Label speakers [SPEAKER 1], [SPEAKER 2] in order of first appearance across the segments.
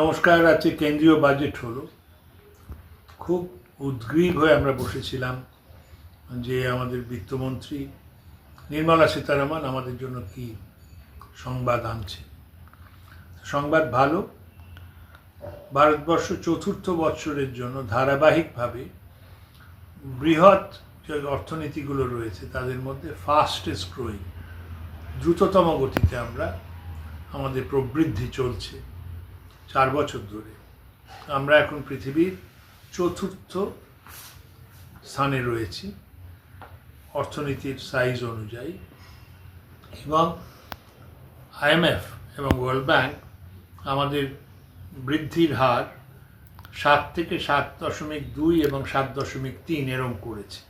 [SPEAKER 1] নমস্কার, আজকে কেন্দ্রীয় বাজেট হলো। খুব উদ্গ্রীব হয়ে আমরা বসেছিলাম যে আমাদের বিত্তমন্ত্রী নির্মলা সীতারামন আমাদের জন্য কি সংবাদ আনছে। সংবাদ ভালো। ভারতবর্ষ চতুর্থ বৎসরের জন্য ধারাবাহিকভাবে বৃহৎ যে অর্থনীতিগুলো রয়েছে, তাদের মধ্যে ফাস্টেস্ট গ্রোয়িং দ্রুততম গতিতে আমরা আমাদের প্রবৃদ্ধি চলছে। চার বছর ধরে। আমরা এখন পৃথিবীর চতুর্থ স্থানে রয়েছি, অর্থনীতির সাইজ অনুযায়ী। এবং আইএমএফ এবং ওয়ার্ল্ড ব্যাংক আমাদের বৃদ্ধির হার সাত থেকে সাত দশমিক দুই এবং সাত দশমিক তিন এরম করেছে।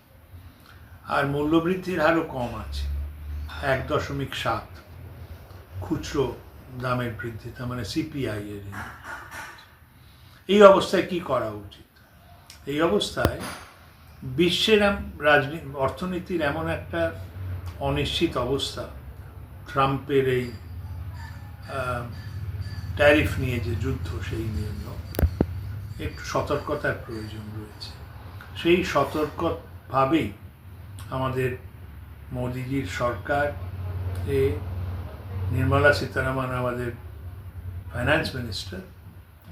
[SPEAKER 1] আর মূল্যবৃদ্ধির হারও কম আছে, এক দশমিক সাত। খুচরো দামের বৃদ্ধি, তার মানে সিপিআই এর এই অবস্থায় কি করা উচিত? এই অবস্থায় বিশ্বের রাজনীতি অর্থনীতির এমন একটা অনিশ্চিত অবস্থা, ট্রাম্পের এই ট্যারিফ নিয়ে যে যুদ্ধ, সেই নিয়ে একটু সতর্কতার প্রয়োজন রয়েছে। সেই সতর্কভাবেই আমাদের মোদিজির সরকার এ নির্মলা সীতারামন আমাদের ফাইন্যান্স মিনিস্টার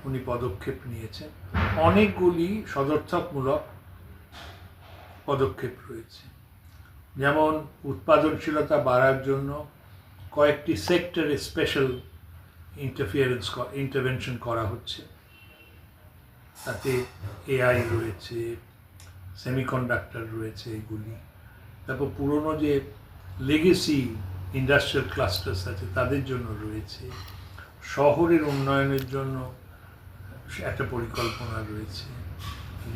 [SPEAKER 1] উনি পদক্ষেপ নিয়েছেন। অনেকগুলি সদর্থকমূলক পদক্ষেপ রয়েছে। যেমন উৎপাদনশীলতা বাড়ার জন্য কয়েকটি সেক্টরে স্পেশাল ইন্টারফিয়ারেন্স ইন্টারভেনশন করা হচ্ছে। তাতে এআই রয়েছে সেমিকন্ডাক্টর রয়েছে এগুলি। তারপর পুরনো যে লেগেসি ইন্ডাস্ট্রিয়াল ক্লাস্টার্স আছে, তাদের জন্য রয়েছে। শহরের উন্নয়নের জন্য একটা পরিকল্পনা রয়েছে।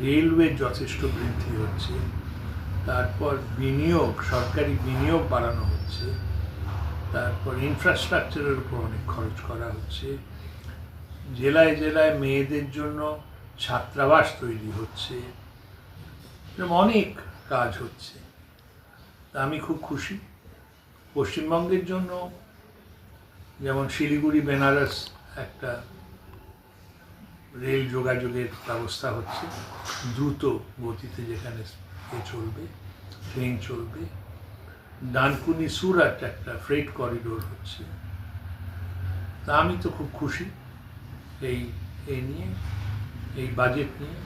[SPEAKER 1] রেলওয়ে যথেষ্ট বৃদ্ধি হচ্ছে, তারপর বিনিয়োগ, সরকারি বিনিয়োগ বাড়ানো হচ্ছে, তারপর ইনফ্রাস্ট্রাকচারের উপর অনেক খরচ করা হচ্ছে। জেলায় জেলায় মেয়েদের জন্য ছাত্রাবাস তৈরি হচ্ছে। এরকম অনেক কাজ হচ্ছে। আমি খুব খুশি। পশ্চিমবঙ্গের জন্য, যেমন শিলিগুড়ি, বেনারস একটা রেল যোগাযোগের ব্যবস্থা হচ্ছে, দ্রুত গতিতে যেখানে এ চলবে, ট্রেন চলবে। ডানকুনি সুরাট একটা ফ্রেট করিডোর হচ্ছে। তা আমি তো খুব খুশি এই এই নিয়ে, এই বাজেট নিয়ে।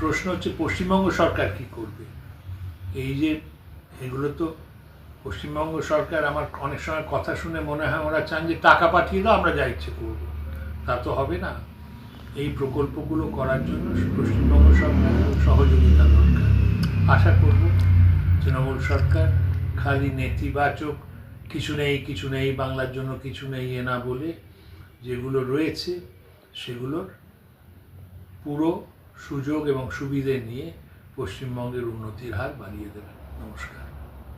[SPEAKER 1] প্রশ্ন হচ্ছে, পশ্চিমবঙ্গ সরকার কি করবে? এই যে, এগুলো তো পশ্চিমবঙ্গ সরকার আমার অনেক সময় কথা শুনে মনে হয় ওরা চান যে টাকা পাঠিয়ে দাও, আমরা যা ইচ্ছে করব। তা তো হবে না। এই প্রকল্পগুলো করার জন্য পশ্চিমবঙ্গ সরকারের সহযোগিতা দরকার। আশা করব তৃণমূল সরকার খালি নেতিবাচক, কিছু নেই কিছু নেই, বাংলার জন্য কিছু নেই এ না বলে যেগুলো রয়েছে সেগুলোর পুরো সুযোগ এবং সুবিধে নিয়ে পশ্চিমবঙ্গের উন্নতির হার বাড়িয়ে দেবেন নমস্কার।